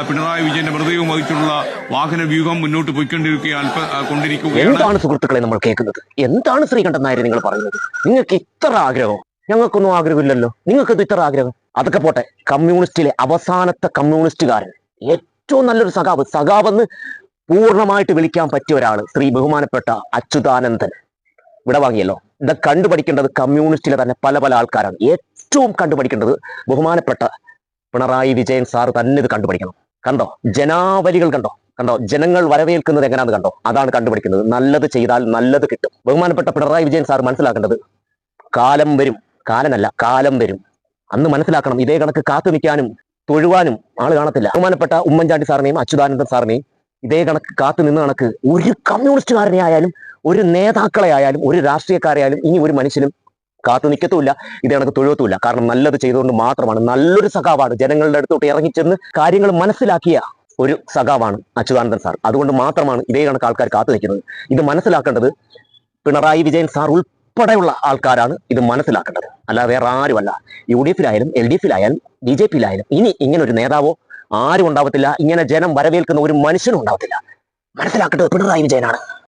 പിണറായി വിജയന്റെ മൃതദേഹം വഹിച്ചുള്ള വാഹന വ്യൂഹം മുന്നോട്ട് പോയിക്കൊണ്ടിരിക്കുക അല്പ ആ, കൊണ്ടിരിക്കുകയാണ്. എന്താണ് സുഹൃത്തുക്കളെ നമ്മൾ കേൾക്കുന്നത്? എന്താണ് ശ്രീകണ്ഠൻ നായർ നിങ്ങൾ പറയുന്നത്? നിങ്ങൾക്ക് ഇത്ര ആഗ്രഹം? ഞങ്ങൾക്കൊന്നും ആഗ്രഹമില്ലല്ലോ. നിങ്ങൾക്ക് ഇത്ര ആഗ്രഹം? അതൊക്കെ പോട്ടെ. കമ്മ്യൂണിസ്റ്റിലെ അവസാനത്തെ കമ്മ്യൂണിസ്റ്റുകാരൻ. ഏറ്റവും നല്ലൊരു സഖാവ്. സഖാവെന്ന് പൂർണമായിട്ട് വിളിക്കാൻ പറ്റിയ ഒരാൾ ശ്രീ ബഹുമാനപ്പെട്ട അച്യുതാനന്ദൻ. ഇവിടെ വാങ്ങിയല്ലോ. ഇത് കണ്ടുപഠിക്കേണ്ടത് കമ്മ്യൂണിസ്റ്റിലെ തന്നെ പല പല ആൾക്കാരാണ്. ഏറ്റവും കണ്ടുപഠിക്കേണ്ടത് ബഹുമാനപ്പെട്ട പിണറായി വിജയൻ സാർ തന്നെ ഇത് കണ്ടുപഠിക്കണം. കണ്ടോ? ജനാവലികൾ കണ്ടോ? കണ്ടോ? ജനങ്ങൾ വരവേൽക്കുന്നത് എങ്ങനെയാണെന്ന് കണ്ടോ? അതാണ് കണ്ടുപിടിക്കുന്നത്. നല്ലത് ചെയ്താൽ നല്ലത് കിട്ടും. ബഹുമാനപ്പെട്ട പിണറായി വിജയൻ സാർ മനസ്സിലാക്കേണ്ടത് കാലം വരും. കാലനല്ല കാലം വരും. അന്ന് മനസ്സിലാക്കണം ഇതേ കണക്ക് കാത്തു നിൽക്കാനും തൊഴുവാനും ആൾ കാണത്തില്ല. ബഹുമാനപ്പെട്ട ഉമ്മൻചാണ്ടി സാറിനെയും അച്യുതാനന്ദൻ സാറിനെയും ഇതേ കണക്ക് കാത്തു നിന്ന് കണക്ക് ഒരു കമ്മ്യൂണിസ്റ്റുകാരനെ ആയാലും ഒരു നേതാക്കളെ ആയാലും ഒരു രാഷ്ട്രീയക്കാരെ ആയാലും ഇനി ഒരു മനുഷ്യനും കാത്തു നിൽക്കത്തുമില്ല ഇത് കണക്ക് തൊഴുവത്തുമില്ല. കാരണം നല്ലത് ചെയ്തുകൊണ്ട് മാത്രമാണ് നല്ലൊരു സഖാവാണ് ജനങ്ങളുടെ അടുത്തോട്ട് ഇറങ്ങിച്ചെന്ന് കാര്യങ്ങൾ മനസ്സിലാക്കിയ ഒരു സഖാവാണ് അച്യുതാനന്ദൻ സാർ. അതുകൊണ്ട് മാത്രമാണ് ഇതേ കണക്ക് ആൾക്കാർ കാത്തു നിൽക്കുന്നത്. ഇത് മനസ്സിലാക്കേണ്ടത് പിണറായി വിജയൻ സാർ ഉൾപ്പെടെയുള്ള ആൾക്കാരാണ് ഇത് മനസ്സിലാക്കേണ്ടത്. അല്ലാതെ വേറെ ആരുമല്ല. യു ഡി എഫിലായാലും എൽ ഡി എഫിലായാലും ബി ജെ പിയിലായാലും ഇനി ഇങ്ങനെ ഒരു നേതാവോ ആരും ഉണ്ടാവത്തില്ല. ഇങ്ങനെ ജനം വരവേൽക്കുന്ന ഒരു മനുഷ്യനും ഉണ്ടാവത്തില്ല. മനസ്സിലാക്കേണ്ടത് പിണറായി വിജയനാണ്.